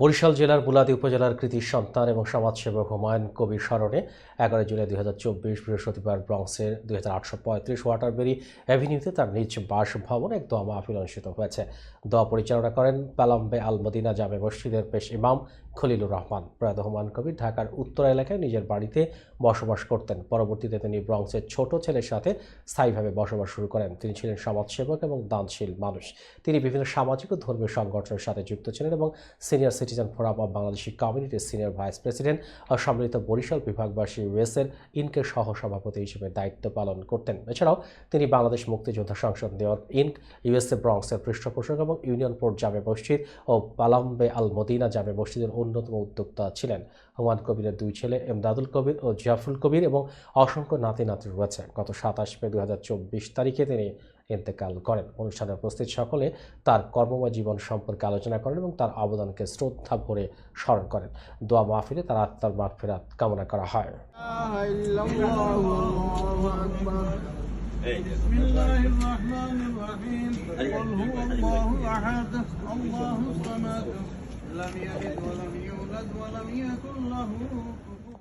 বরিশাল জেলার বুলাদি উপজেলার কৃতি সন্তান এবং সমাজসেবক হুমায়ুন কবির স্মরণে এগারো জুলাই দুই হাজার চব্বিশ বৃহস্পতিবার ব্রঙ্কসের দুই হাজার আটশো পঁয়ত্রিশ ওয়াটারবেরি অ্যাভিনিউতে তার নিজ বাসভবনে এক দোয়া মাহফিল অনুষ্ঠিত হয়েছে। দোয়া পরিচালনা করেন পালাম্বে আল মদিনা জামে মসজিদের পেশ ইমাম খলিলুর রহমান। প্রয়াত হুমায়ুন কবির ঢাকার উত্তর এলাকায় নিজের বাড়িতে বসবাস করতেন। পরবর্তীতে তিনি ব্রঙ্কসের ছোট ছেলের সাথে স্থায়ীভাবে বসবাস শুরু করেন। তিনি ছিলেন সমাজসেবক এবং দানশীল মানুষ। তিনি বিভিন্ন সামাজিক ও ধর্মীয় সংগঠনের সাথে যুক্ত ছিলেন এবং senior citizen forum of Bangladeshi কমিউনিটির সিনিয়র ভাইস প্রেসিডেন্ট সম্মিলিত বরিশাল বিভাগবাসী ইউএসের ইনকের সহ সভাপতি হিসেবে দায়িত্ব পালন করতেন। এছাড়াও তিনি বাংলাদেশ মুক্তিযোদ্ধা সংসদ নেওয়ার ইনক, ইউএসএ ব্রঙ্কসের পৃষ্ঠপোষক এবং ইউনিয়ন পোর্ট জামে মসজিদ ও পালাম্বে আল মদিনা জামে মসজিদের অন্যতম উদ্যোক্তা ছিলেন। হুমায়ুন কবিরের দুই ছেলে এমদাদুল কবির ও জিয়াফুল কবির এবং অসংখ্য নাতি নাতি রয়েছে। গত সাতাশ মে দু হাজার চব্বিশ তারিখে তিনি ইন্তেকাল করেন অনুষ্ঠানে উপস্থিত সকলে তার কর্মময় জীবন সম্পর্কে আলোচনা করেন এবং তার অবদানকে শ্রদ্ধা ভরে স্মরণ করেন দোয়া মাহফিলে তার আত্মার মাগফিরাত কামনা করা হয় إله إلا الله والله أكبر এই যে, بسم الله الرحمن الرحيم قل هو الله أحد الله الصمد لم يلد ولم يولد ولم يكن له كفوا